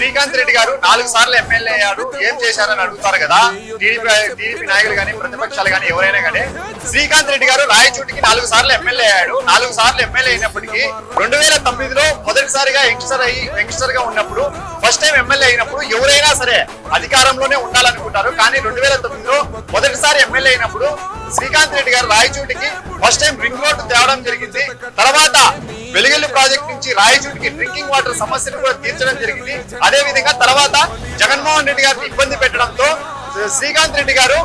శ్రీకాంత్ రెడ్డి గారు నాలుగు సార్లు ఎమ్మెల్యే అయ్యారు ఏం చేశారని అడుగుతారు కదా? టీడీపీ టీడీపీ నాయకులు కానీ ప్రతిపక్షాలు కానీ ఎవరైనా కానీ శ్రీకాంత్ రెడ్డి గారు రాయచోటికి నాలుగు సార్లు ఎమ్మెల్యే అయ్యాడు. నాలుగు సార్లు ఎమ్మెల్యే అయినప్పటికీ రెండు వేల తొమ్మిదిలో మొదటిసారిగా యంగ్స్టర్ అయ్యి యంగ్స్టర్గా ఉన్నప్పుడు ఫస్ట్ టైం ఎమ్మెల్యే అయినప్పుడు ఎవరైనా సరే అధికారంలోనే ఉండాలనుకుంటారు. కానీ రెండు వేల తొమ్మిదిలో మొదటిసారి ఎమ్మెల్యే అయినప్పుడు శ్రీకాంత్ రెడ్డి గారు రాయచోటికి ఫస్ట్ టైం రింగ్ రోడ్ తేవడం జరిగింది. తర్వాత వెలుగెల్లు ప్రాజెక్ట్ నుంచి రాయచోటికి డ్రింకింగ్ వాటర్ సమస్యను కూడా తీర్చడం జరిగింది. అదే విధంగా తర్వాత జగన్మోహన్ రెడ్డి గారిని ఇబ్బంది పెట్టడంతో శ్రీకాంత్ రెడ్డి గారు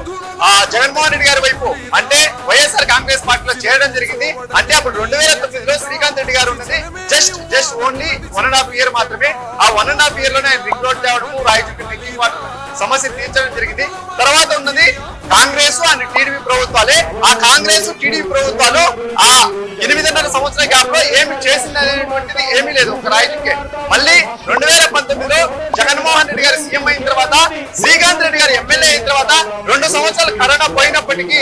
ఆ జగన్మోహన్ రెడ్డి గారి వైపు అంటే వైఎస్ఆర్ కాంగ్రెస్ పార్టీలో చేరడం జరిగింది. అంటే అప్పుడు రెండు వేల తొమ్మిదిలో శ్రీకాంత్ రెడ్డి గారు ఉన్నది. Just just only one and half year మాత్రమే. ఆ వన్ అండ్ హాఫ్ ఇయర్లోనే రింగ్ రోడ్ తేవడము రాయచోటి డ్రింకింగ్ వాటర్ సమస్య తీర్చడం జరిగింది. తర్వాత కాంగ్రెస్ టీడీపీ ప్రభుత్వాలు ఆ ఎనిమిదిన్నర సంవత్సర గ్యాప్లో ఏమి చేసింది అనేటువంటిది ఏమీ లేదు ఒక రాయలకి మళ్ళీ రెండు వేల పంతొమ్మిదిలో జగన్మోహన్ రెడ్డి గారు సీఎం అయిన తర్వాత శ్రీకాంత్ రెడ్డి గారు ఎమ్మెల్యే అయిన తర్వాత రెండు సంవత్సరాలు కరోనా పోయినప్పటికీ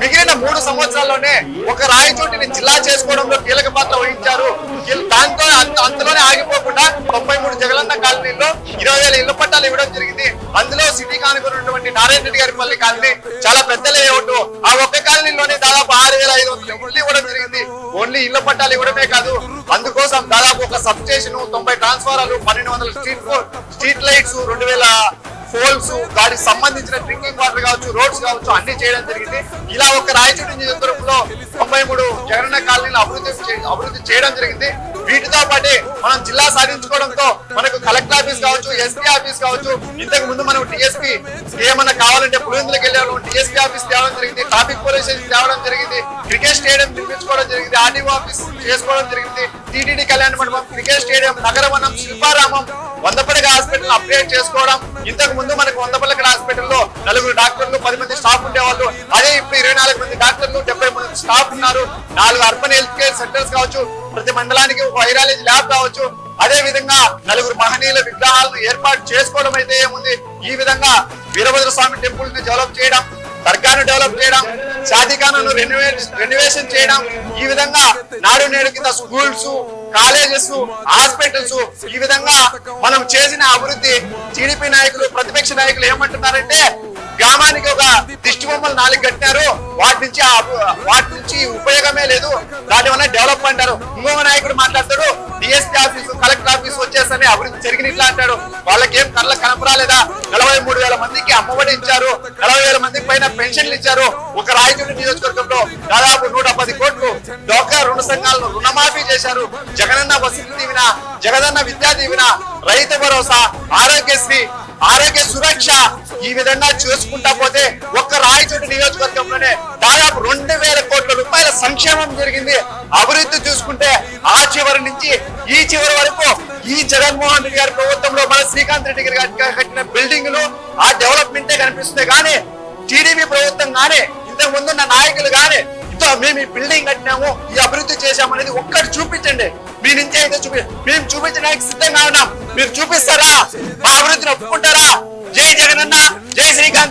మిగిలిన మూడు సంవత్సరాల్లోనే ఒక రాయచోటిని జిల్లా చేసుకోవడంలో కీలక పాత్ర వహించారు. దాంతో అంతలోనే ఆగిపోకుండా తొంభై మూడు జగలన్న కాలనీలో ఇరవై వేల ఇళ్ళ పట్టాలు ఇవ్వడం జరిగింది. కానుకున్నటువంటి నారాయణ రెడ్డి గారి పల్లి కాలనీ చాలా పెద్ద లేఅవుట్ ఆ ఒక్క కాలనీలోనే దాదాపు ఆరు వేల ఐదు వందల ఇళ్ళు ఇవ్వడం జరిగింది. ఓన్లీ ఇళ్ళ పట్టాలు ఇవ్వడమే కాదు అందుకోసం దాదాపు ఒక సబ్ స్టేషన్ తొంభై ట్రాన్స్ఫారాలు పన్నెండు వందల స్ట్రీట్ స్ట్రీట్ లైట్స్ రెండు వేల పోల్స్ దానికి సంబంధించిన డ్రింకింగ్ వాటర్ కావచ్చు రోడ్స్ కావచ్చు అన్ని చేయడం జరిగింది. ఇలా ఒక రాయచోటి నియోజకవర్గంలో తొంభై మూడు జగనన్న కాలనీలు అభివృద్ధి అభివృద్ధి చేయడం జరిగింది. వీటితో పాటే మనం జిల్లా సాధించుకోవడంతో మనకు కలెక్టర్ ఆఫీస్ కావచ్చు ఎస్పీ ఆఫీస్ కావచ్చు. ఇంతకు ముందు మనం టీఎస్పీ ఏమన్నా కావాలంటే పులివెందులకు వెళ్ళే టీఎస్పీ ఆఫీస్ తేవడం జరిగింది. ట్రాఫిక్ పోలీస్ తేవడం జరిగింది. క్రికెట్ స్టేడియం నిర్మించుకోవడం జరిగింది. ఆర్డీఓ ఆఫీస్ చేసుకోవడం జరిగింది. టీటీడీ కళ్యాణ మండపం క్రికెట్ స్టేడియం నగరవనం శిల్పారామం వందపడగ హాస్పిటల్ అప్డేట్ చేసుకోవడం. ఇంతకు ముందు మనకు వందపల్లకి హాస్పిటల్లో నలుగురు డాక్టర్లు పది మంది స్టాఫ్ ఉండేవాళ్ళు. అదే ఇప్పుడు ఇరవై నాలుగు మంది డాక్టర్లు డెబ్బై మంది స్టాఫ్ ఉన్నారు. నాలుగు అర్బన్ హెల్త్ కేర్ సెంటర్స్ కావచ్చు ప్రతి మండలానికి ఒక వైరాలజీ ల్యాబ్ కావచ్చు. అదే విధంగా నలుగురు మహనీయుల విగ్రహాలను ఏర్పాటు చేసుకోవడం అయితే ఏముంది? ఈ విధంగా వీరభద్ర స్వామి టెంపుల్ని డెవలప్ చేయడం దర్గాను డెవలప్ చేయడం షాదీఖానాను రెన్యువేషన్ చేయడం ఈ విధంగా నాడు నేడు కింద స్కూల్స్ కాలేజెస్ హాస్పిటల్స్ ఈ విధంగా మనం చేసిన అభివృద్ధి టీడీపీ నాయకులు ప్రతిపక్ష నాయకులు ఏమంటున్నారంటే గ్రామానికి ఒక దిష్టి బొమ్మలు నాలుగు కట్టినారు. వాటి నుంచి వాటి నుంచి ఉపయోగమే లేదు. దాని వల్ల డెవలప్ అంటారు. ఇంకో నాయకుడు మాట్లాడతాడు డిఎస్పీ ఆఫీసు కలెక్టర్ ఆఫీస్ వచ్చేసరి అభివృద్ధి జరిగిన ఇట్లా అంటాడు. వాళ్ళకి ఏం కళ్ళ కనపరాలేదా? నలభై మూడు వేల మందికి అమ్మఒడి ఇచ్చారు. నలభై వేల మందికి పైన పెన్షన్లు ఇచ్చారు. ఒక రాయచూడి నియోజకవర్గంలో దాదాపు నూట పది కోట్లు డోకా రుణ సంఘాలను రుణమాఫీ చేశారు. జగనన్న వసతి దీవెన జగనన్న విద్యా దీవెన రైతు భరోసా ఆరోగ్యశ్రీ ఆరోగ్య ఈ విధంగా చూసుకుంటా పోతే ఒక్క రాయచోటి నియోజకవర్గంలోనే దాదాపు రెండు వేల కోట్ల రూపాయల సంక్షేమం జరిగింది. అభివృద్ధి చూసుకుంటే ఆ చివరి నుంచి ఈ చివరి వరకు ఈ జగన్మోహన్ రెడ్డి గారి ప్రభుత్వంలో మన శ్రీకాంత్ రెడ్డి గారి కట్టిన బిల్డింగ్లు ఆ డెవలప్మెంటే కనిపిస్తుంది. కానీ టీడీపీ ప్రభుత్వం కానీ ఇంతకు ముందున్న నాయకులు కానీ మేము ఈ బిల్డింగ్ కట్టినాము ఈ అభివృద్ధి చేశాము అనేది ఒక్కటి చూపించండి. మీ నుంచే అయితే చూపి మేము చూపించడానికి సిద్ధంగా ఉన్నాం. మీరు చూపిస్తారా? మా అభివృద్ధిని ఒప్పుకుంటారా? Ikan.